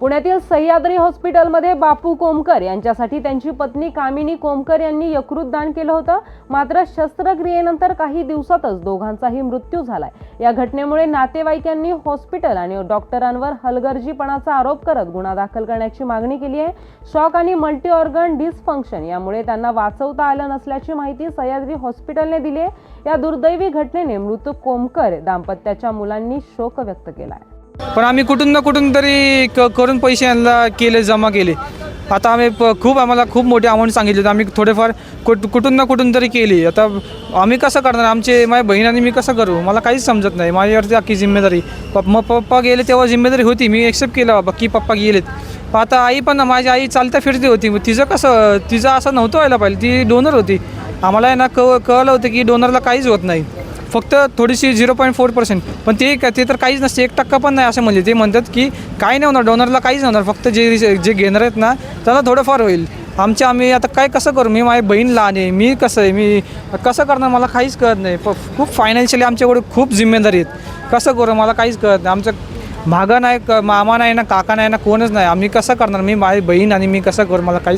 पुण्यातील सह्याद्री हॉस्पिटलमध्ये बापू कोमकर यांच्यासाठी त्यांची पत्नी कामिनी कोमकर यांनी यकृत दान केलं होतं. मात्र शस्त्रक्रियेनंतर काही दिवसातच दोघांचाही मृत्यू झालाय. या घटनेमुळे नातेवाईकांनी हॉस्पिटल आणि डॉक्टरांवर हलगर्जीपणाचा आरोप करत गुन्हा दाखल करण्याची मागणी केली आहे. शॉक आणि मल्टी ऑर्गन डिसफंक्शन यामुळे त्यांना वाचवता आलं नसल्याची माहिती सह्याद्री हॉस्पिटलने दिली आहे. या दुर्दैवी घटनेने मृत कोमकर दाम्पत्याच्या मुलांनी शोक व्यक्त केला आहे पण आम्ही कुठून ना कुठून तरी क करून पैसे यांना केले जमा केले. आता आम्ही प खूप आम्हाला खूप मोठी अमाऊंट सांगितली तर आम्ही थोडेफार कुठ कुठून ना कुठून तरी केली. आता आम्ही कसं करणार? आमचे माझ्या बहीण आणि मी कसं करू? मला काहीच समजत नाही. माझ्यावरती अख्खी जिम्मेदारी. पप मग पप्पा गेले तेव्हा जिम्मेदारी होती. मी एक्सेप्ट केलं बाबा की पप्पा गेलेत. आता आई पण माझी आई चालता फिरती होती. मग तिचं कसं तिचं असं नव्हतं व्हायला पाहिजे. ती डोनर होती. आम्हाला ना क कळलं होतं की डोनरला काहीच होत नाही. फक्त थोडीशी झिरो पॉईंट फोर पर्सेंट. पण ते ते तर काहीच नसते. एक टक्का पण नाही असं म्हणजे. ते म्हणतात की काही नाही होणार डोनरला काहीच नाही होणार. फक्त जे जे घेणार आहेत ना त्यांना थोडंफार होईल. आमच्या आम्ही आता काय कसं करू? मी माझी बहीण लहान आहे. मी कसं आहे? मी कसं करणार? मला काहीच कळत नाही. प खूप फायनान्शियली आमच्याकडे खूप जिम्मेदारी आहेत. कसं करू? मला काहीच कळत नाही. आमचं मागं नाही क मामा नाही ना काका नाही ना कोणच नाही. आम्ही कसं करणार? मी माझी बहीण आणि मी कसं करू? मला काहीच